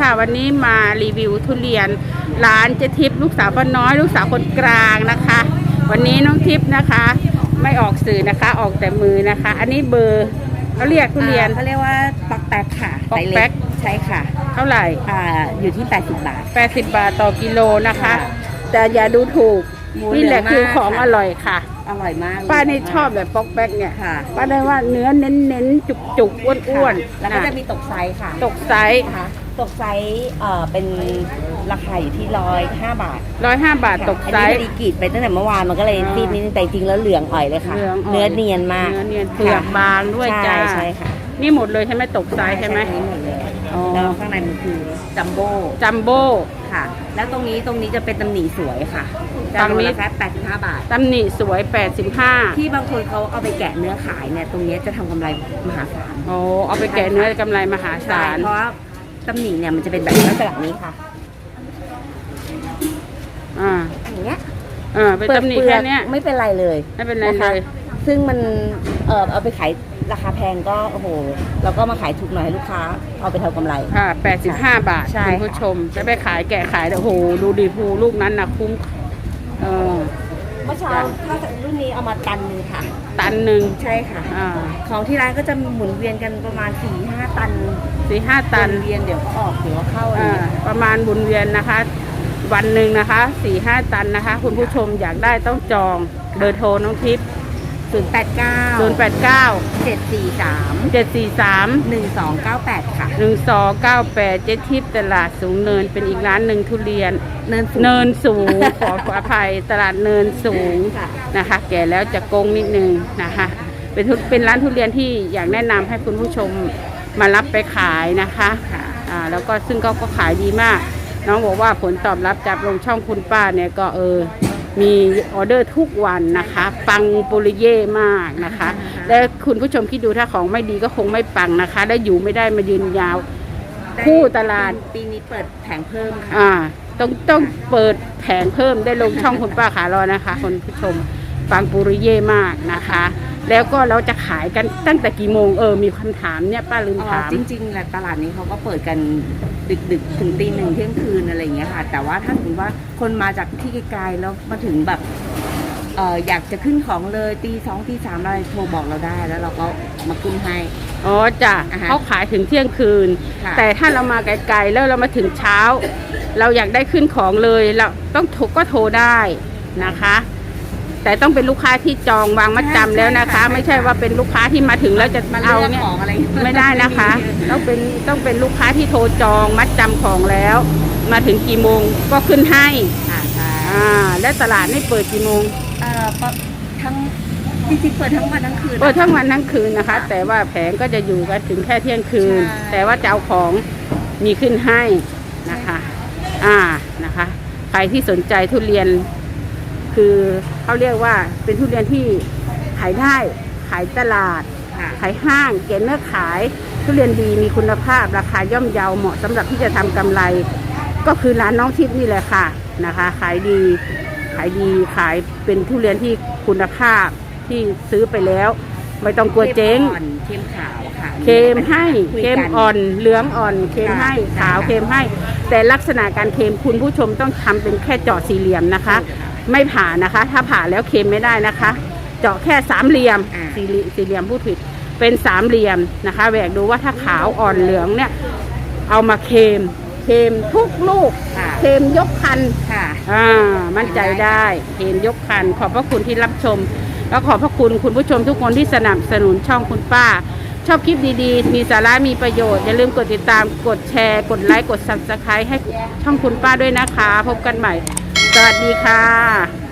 ค่ะวันนี้มารีวิวทุเรียนร้านเจทิพย์ลูกสาวป้าน้อย ลูกสาวคนกลางนะคะ วันนี้น้องทิพย์นะคะ ไม่ออกสื่อนะคะ ออกแต่มือนะคะ อันนี้เบอร์เขาเรียกทุเรียนอ่าเขาเรียกว่าปักแป๊กค่ะปักไซส์แป๊เล็กกใช่ค่ะ เท่าไหร่อ่าอยู่ที่ 80 บาท 80 บาทต่อกิโลนะคะค่ะแต่อย่าดูถูกหมูนี่แหละเหลืองมากคือของค่ะอร่อยค่ะ อร่อยมาก ป้านี่ชอบแบบป๊อกแป๊กเนี่ยค่ะป้าได้ว่าเนื้อเน้นๆจุกๆอ้วนค่ะๆแล้วก็จะนมีตกไซส์ค่ะ ตกไซส์นะคะ ตกไซส์เอ่อเป็นราคาอยู่ที่ร้อยห้าบาท105บาทตกไซอันส์นี้พอดีกรีดไปตั้งแต่เมื่อวานมันก็เลยอ่าซีดนิดนึงแต่จริงๆแล้วเหลืองอ่อยเลยค่ะเหลืองอ่อยเนื้อเนียนมากเนื้อเนียนเปลือกบางด้วยใช่จ้าใช่ค่ะนี่หมดเลยใช่ไหมตกไซส์ใช่ไหมนี้หมดเลยอ๋อ แล้วข้างในมันคือจัมโบ้จัมโบ้ ค่ะ แล้วตรงนี้ตรงนี้จะเป็นตำหนิสวยค่ะจะตรงนี้โลละแค่85บาท ตำหนิสวย 85ที่บางคนเขาเอาไปแกะเนื้อขายเนี่ยตรงเนี้ยจะทำกำไรมหาศาลโอ้เอาไปแกะเนื้อกำไรมหาศาล เพราะว่า ตำหนิเนี่ยมันจะเป็นแบบลักษณะนี้ค่ะ อ่าอย่างเงี้ยเออเป็นตำหนิแค่เนี้ยไม่เป็นไรเลยไม่เป็นไรนะคะเลยซึ่งมันเออเอาไปขายราคาแพงก็โอ้โหเราก็มาขายถูกหน่อยให้ลูกค้า เอาไปทำกำไรค่ะ85บาทใช่คุณผู้ชมจะไปขายแกะขายแต่โอ้โหดูดีภูลูกนั้นนะคุ้มเออ เมื่อเช้าถ้ารุ่นนี้เอามาตันหนึงค่ะ ตันหนึ่งใช่ค่ะ อ่าของที่ร้านก็จะหมุนเวียนกันประมาณ4ี่ห้าตันสี่ห้าตันวนเวียนเดี๋ยวก็ออกเดี๋ยวก็เข้าอะไรอ่าอย่างเงี้ยประมาณบุญเวียนนะคะ วันหนึ่งนะคะสี่ห้าตันนะคะ คุณผู้ชมอยากได้ต้องจองเบอร์โทรน้องทิพย์ ศูนย์แปดเก้าศูนย์แปดเก้าเจ็ดสี่สามเจ็ดสี่สามหนึ่งสองเก้าแปดค่ะหนึ่งสองเก้าแปดเจ๊ทิพย์ตลาดสูงเนินเป็นอีกร้านหนึ่งทุเรียน เนินสูง เนินสูง ขอขออภัยตลาดเนินสูงค่ะ นะคะ แก่แล้วจะโกงนิดนึงนะคะ เป็นทุเป็นร้านทุเรียนที่อยากแนะนำให้คุณผู้ชมมารับไปขายนะคะค่ะอ่าแล้วก็ซึ่งก็ก็ขายดีมาก น้องบอกว่าผลตอบรับจากลงช่องคุณป้าเนี่ยก็เออ มีออเดอร์ทุกวันนะคะ ปังปุริเย่มากนะคะ และคุณผู้ชมคิดดูถ้าของไม่ดีก็คงไม่ปังนะคะ และอยู่ไม่ได้มายืนยาว คู่ตลาด ปีนี้เปิดแผงเพิ่มค่ะ อ่า ต้องต้องเปิดแผงเพิ่มได้ลงช่องคุณป้าขารอนะคะคุณผู้ชมปังปุริเย่มากนะคะ แล้วก็เราจะขายกันตั้งแต่กี่โมงเออมีคำถามเนี่ยป้าลืมอ๋อถามจริงๆแหละตลาดนี้เขาก็เปิดกันดึกดึกๆถึงตีหนึ่งเที่ยงคืนอะไรอย่างเงี้ยค่ะ แต่ว่าถ้าสมมติว่าคนมาจากที่ไกลๆแล้วมาถึงแบบเอออยากจะขึ้นของเลยตีสองตีสามอะไรโทรบอกเราได้แล้วเราก็มาขึ้นให้ อ๋อจ้ะอ่าฮะเขาขายถึงเที่ยงคืนค่ะแต่ถ้าเรามาไกลๆแล้วเรามาถึงเช้า เราอยากได้ขึ้นของเลยเราต้องโทรก็โทรได้นะคะ แต่ต้องเป็นลูกค้าที่จองวางมัดจำแล้วนะคะ ไม่ใช่ว่าเป็นลูกค้าที่มาถึงแล้วจะมาเอาเลือกเนี่ยของอะไรไม่ได้นะคะ ต้องเป็นต้องเป็นลูกค้าที่โทรจองมัดจำของแล้ว มาถึงกี่โมงก็ขึ้นให้ค่ะใช่อ่าและตลาดนี่เปิดกี่โมง เอ่อปะทั้งจริงๆเปิดทั้งวันทั้งคืน เปิดทั้งวันทั้งคืนนะคะ แต่ว่าแผงก็จะอยู่กันถึงแค่เที่ยงคืน ใช่ แต่ว่าจะเอาของมีขึ้นให้นะคะ อ่านะคะ ใครที่สนใจทุเรียน คือเขาเรียกว่าเป็นทุเรียนที่ขายได้ขายตลาดค่ะขายห้างเก็บเนื้อขายทุเรียนดีมีคุณภาพ ราคาย่อมเยาเหมาะสำหรับที่จะทำกำไร ก็คือร้านน้องทิพย์นี่แหละค่ะนะคะ ขายดีขายดีขายเป็นทุเรียนที่คุณภาพที่ซื้อไปแล้ว ไม่ต้องกลัวเจ๊งอ่อนเค็มขาวค่ะเค็มให้คุยเค็มกันอ่อนเหลืองอ่อนเค็มให้ค่ะขาวค่ะเค็มให้ แต่ลักษณะการเค็มคุณผู้ชมต้องทำเป็นแค่เจาะสี่เหลี่ยมนะคะถูกค่ะ ไม่ผ่านะคะ ถ้าผ่าแล้วเค็มไม่ได้นะคะ เจาะแค่สามเหลี่ยมอ่า สี่เหลี่ยมสี่เหลี่ยมพูดผิดเป็นสามเหลี่ยมนะคะแหวกดูว่าถ้าขาวอ่อนเหลืองเนี่ย เอามาเค็มเค็มทุกลูกค่ะ เค็มยกคัน ค่ะ อ่ามั่นใจได้เห็นยกคัน ขอบพระคุณที่รับชม แล้วขอบพระคุณคุณผู้ชมทุกคนที่สนับสนุนช่องคุณป้า ชอบคลิปดีๆ มีสาระมีประโยชน์ อย่าลืมกดติดตามกดแชร์ กดไลค์ กด subscribe ให้ช่องคุณป้าด้วยนะคะ พบกันใหม่ สวัสดีค่ะ